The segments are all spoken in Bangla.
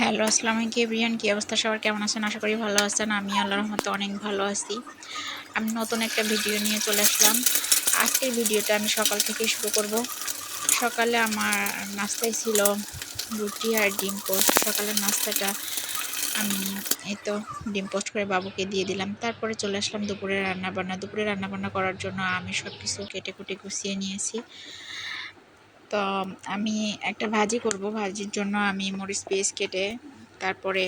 হ্যালো, আসসালামু এভরিয়ান কী অবস্থা? সবার কেমন আছেন? আশা করি ভালো আছেন। আমি আল্লাহর রহমতে অনেক ভালো আছি। আমি নতুন একটা ভিডিও নিয়ে চলে আসলাম। আজকের ভিডিওটা আমি সকাল থেকে শুরু করব। সকালে আমার নাস্তায় ছিল রুটি আর ডিম পোস্ট। সকালের নাস্তাটা আমি এই তো ডিম পোস্ট করে বাবুকে দিয়ে দিলাম। তারপরে চলে আসলাম দুপুরে রান্নাবান্না। দুপুরে রান্নাবান্না করার জন্য আমি সব কিছু কেটে কুটে গুছিয়ে নিয়েছি। তো আমি একটা ভাজি করব, ভাজির জন্য আমি মরিচ পেস্ট কেটে তারপরে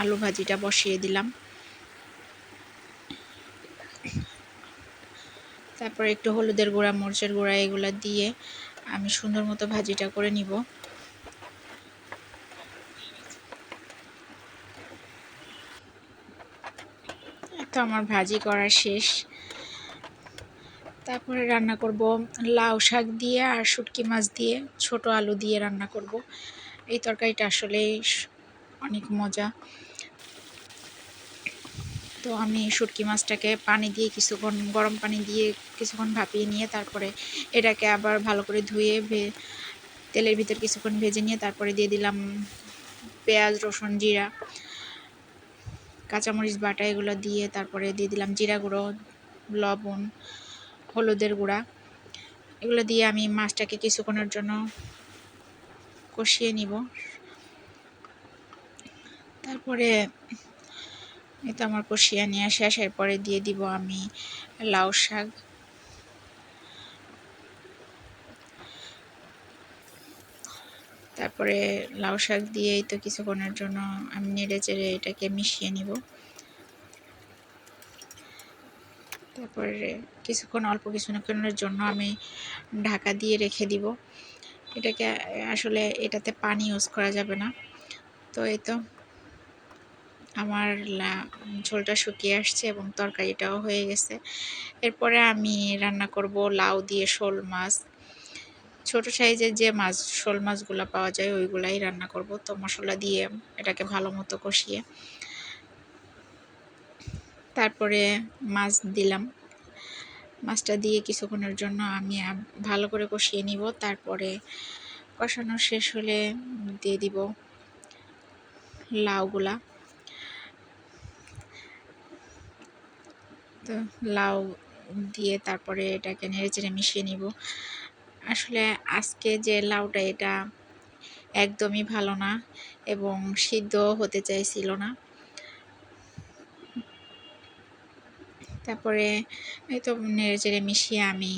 আলু ভাজিটা বসিয়ে দিলাম। তারপরে একটু হলুদের গুঁড়া, মরিচের গুঁড়া এগুলো দিয়ে আমি সুন্দর মতো ভাজিটা করে নিব। তো আমার ভাজি করা শেষ। তারপরে রান্না করব লাউ শাক দিয়ে আর শুটকি মাছ দিয়ে, ছোট আলু দিয়ে রান্না করব। এই তরকারিটা আসলে অনেক মজা। তো আমি শুটকি মাছটাকে পানি দিয়ে কিছুক্ষণ, গরম পানি দিয়ে কিছুক্ষণ ভাপিয়ে নিয়ে তারপরে এটাকে আবার ভালো করে ধুয়ে তেলের ভিতর কিছুক্ষণ ভেজে নিয়ে তারপরে দিয়ে দিলাম পেঁয়াজ, রসুন, জিরা, কাঁচামরিচ বাটা এগুলো দিয়ে তারপরে দিয়ে দিলাম জিরা গুঁড়ো, লবণ হলুদের গুঁড়া। এগুলো দিয়ে আমি মাছটাকে কিছুক্ষণের জন্য কষিয়ে নিব। তারপরে এটা আমার কষিয়ে নিয়ে শেষ। এরপরে দিয়ে দিব আমি লাউ শাক। তারপরে লাউ শাক দিয়েই তো কিছুক্ষণের জন্য আমি নেড়ে চেড়ে এটাকে মিশিয়ে নিব। তারপরে কিছুক্ষণ, অল্প কিছুক্ষণের জন্য আমি ঢাকা দিয়ে রেখে দিব। এটাকে আসলে এটাতে পানি ইউজ করা যাবে না। তো এই তো আমার ঝোলটা শুকিয়ে আসছে এবং তরকারিটাও হয়ে গেছে। এরপরে আমি রান্না করব লাউ দিয়ে শোল মাছ। ছোট সাইজের যে মাছ, শোল মাছগুলো পাওয়া যায়, ওইগুলাই রান্না করব। তো মশলা দিয়ে এটাকে ভালো মতো কষিয়ে তারপরে মাছ দিলাম। মাছটা দিয়ে কিছুক্ষণের জন্য আমি ভালো করে কষিয়ে নিব। তারপরে কষানো শেষ হলে দিয়ে দিব লাউগুলা। তো লাউ দিয়ে তারপরে এটাকে নেড়ে চেড়ে মিশিয়ে নিব। আসলে আজকে যে লাউটা, এটা একদমই ভালো না এবং সিদ্ধ হতে চাইছিল না। তারপরে এই তো নেড়ে চেড়ে মিশিয়ে আমি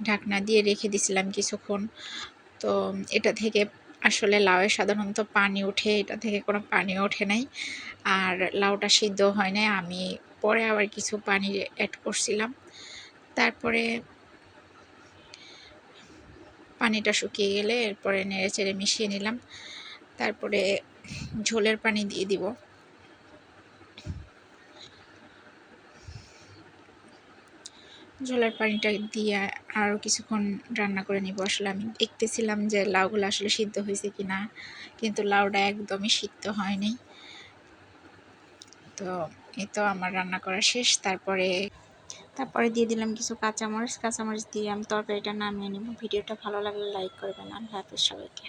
ঢাকনা দিয়ে রেখে দিছিলাম কিছুক্ষণ। তো এটা থেকে আসলে লাউয়ে সাধারণত পানি ওঠে, এটা থেকে কোনো পানি ওঠে নাই। আর লাউটা সিদ্ধ হয় নাই, আমি পরে আবার কিছু পানি অ্যাড করছিলাম। তারপরে পানিটা শুকিয়ে গেলে এরপরে নেড়ে চেড়ে মিশিয়ে নিলাম। তারপরে ঝোলের পানি দিয়ে দিব। ঝোলের পানিটা দিয়ে আরও কিছুক্ষণ রান্না করে নিব। আসলে আমি দেখতেছিলাম যে লাউগুলো আসলে সিদ্ধ হয়েছে কি না কিন্তু লাউটা একদমই সিদ্ধ হয়নি। তো এই তো আমার রান্না করা শেষ। তারপরে তারপরে দিয়ে দিলাম কিছু কাঁচামরিচ। কাঁচামরিচ দিয়ে আমি তরকারিটা নামিয়ে নিব। ভিডিওটা ভালো লাগলে লাইক করবেন। আল্লাহ হাফিজ সবাইকে।